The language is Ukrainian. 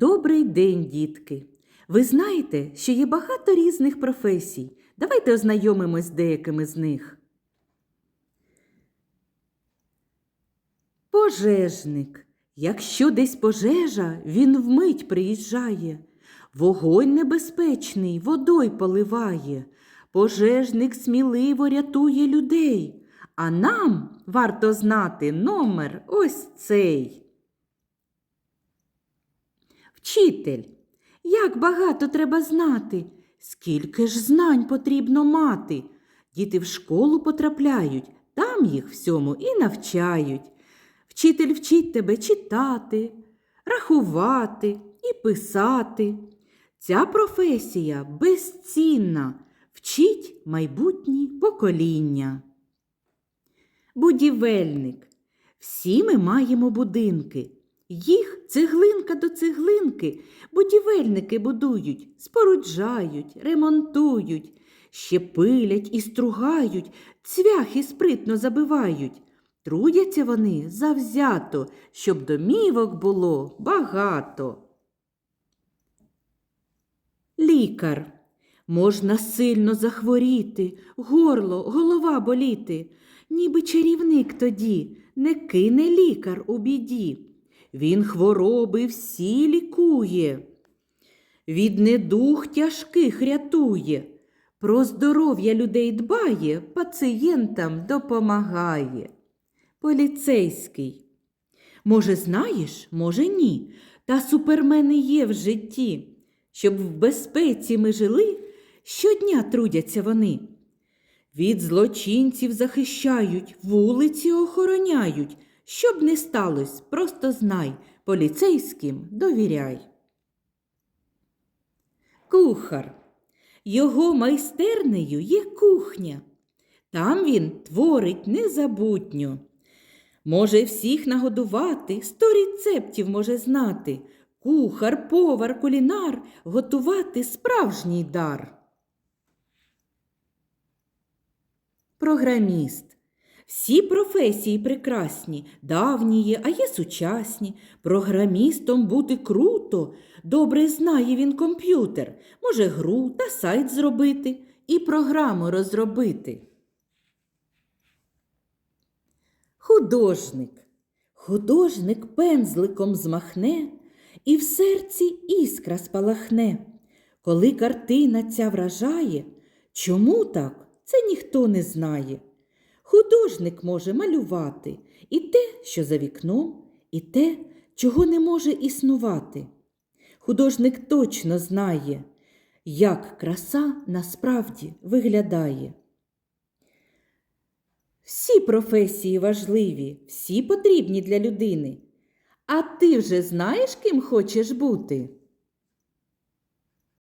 Добрий день, дітки! Ви знаєте, що є багато різних професій. Давайте ознайомимось з деякими з них. Пожежник. Якщо десь пожежа, він вмить приїжджає. Вогонь небезпечний, водой поливає. Пожежник сміливо рятує людей. А нам варто знати номер ось цей. Вчитель, як багато треба знати, скільки ж знань потрібно мати. Діти в школу потрапляють, там їх всьому і навчають. Вчитель вчить тебе читати, рахувати і писати. Ця професія безцінна, вчить майбутні покоління. Будівельник. Всі ми маємо будинки. Їх цеглинка до цеглинки будівельники будують, споруджають, ремонтують, ще пилять і стругають, цвяхи спритно забивають. Трудяться вони завзято, щоб домівок було багато. Лікар. Можна сильно захворіти, горло, голова боліти. Ніби чарівник тоді не кине лікар у біді. Він хвороби всі лікує, від недух тяжких рятує, про здоров'я людей дбає, пацієнтам допомагає. Поліцейський. Може, знаєш, може, ні. Та супермени є в житті. Щоб в безпеці ми жили, щодня трудяться вони. Від злочинців захищають, вулиці охороняють. Щоб не сталося, просто знай, поліцейським довіряй. Кухар. Його майстернею є кухня. Там він творить незабутньо. Може всіх нагодувати, сто рецептів може знати. Кухар, повар, кулінар готувати справжній дар. Програміст. Всі професії прекрасні, давні є, а є сучасні. Програмістом бути круто. Добре знає він комп'ютер, може гру та сайт зробити і програму розробити. Художник. Художник пензликом змахне, і в серці іскра спалахне. Коли картина ця вражає, чому так, це ніхто не знає. Художник може малювати і те, що за вікном, і те, чого не може існувати. Художник точно знає, як краса насправді виглядає. Всі професії важливі, всі потрібні для людини. А ти вже знаєш, ким хочеш бути?